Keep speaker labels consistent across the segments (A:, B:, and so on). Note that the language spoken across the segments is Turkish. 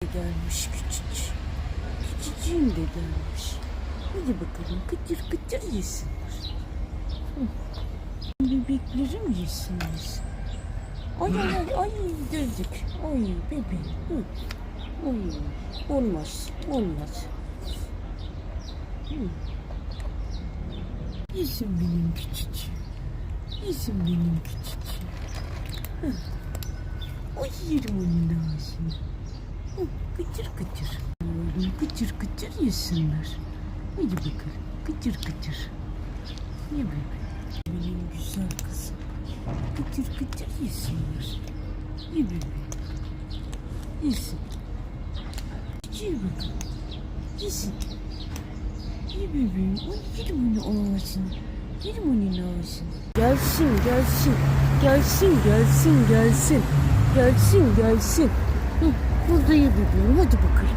A: Gelmiş küçücük. Küçücüğüm de gelmiş. Hadi bakalım kıtır kıtır yesinler. Hı. Bebeklerim yesinler. Ay ay ay ay döndük. Ay bebeğim. Hı. Ay, olmaz olmaz. Hı. Yesin benim küçücüğüm. Yesin benim küçücüğüm. Hı. Ay yerim onun ağzını. Kıtır. Oğlum kıtır kıtır yesinler. Hadi bakalım. Kıtır kıtır. Ye bebeğim. Benim güzel kızım. Kıtır kıtır yesinler. Ye bebeğim. Yesin. Ye bakalım. Yesin. Ye bebeğim. Ay yerim onun ağzını. Yerim onun ağzını. Gelsin gelsin. Gelsin gelsin gelsin. Gelsin gelsin. Hı, burada bebeğim hadi bakalım.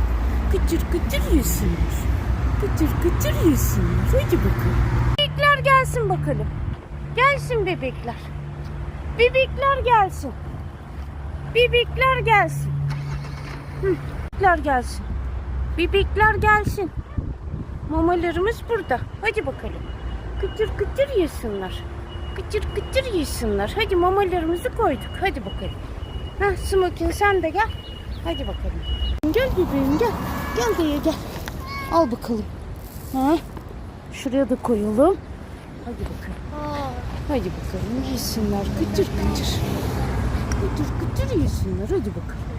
A: Kıtır kıtır yesinler. Kıtır kıtır yesinler. Hadi bakalım.
B: Bebekler gelsin bakalım. Gelsin bebekler. Bebekler gelsin. Bebekler gelsin. Hı, Bebekler gelsin. Bebekler gelsin. Mamalarımız burada. Hadi bakalım. Kıtır kıtır yesinler. Kıtır kıtır yesinler. Hadi mamalarımızı koyduk. Hadi bakalım. Heh, Smokin sen de gel. Hadi bakalım. Gel bebeğim gel. Gel dayı gel. Al bakalım. Ha? Şuraya da koyalım. Hadi bakalım. Hadi bakalım yesinler kıtır kıtır. Kıtır kıtır yesinler hadi bakalım.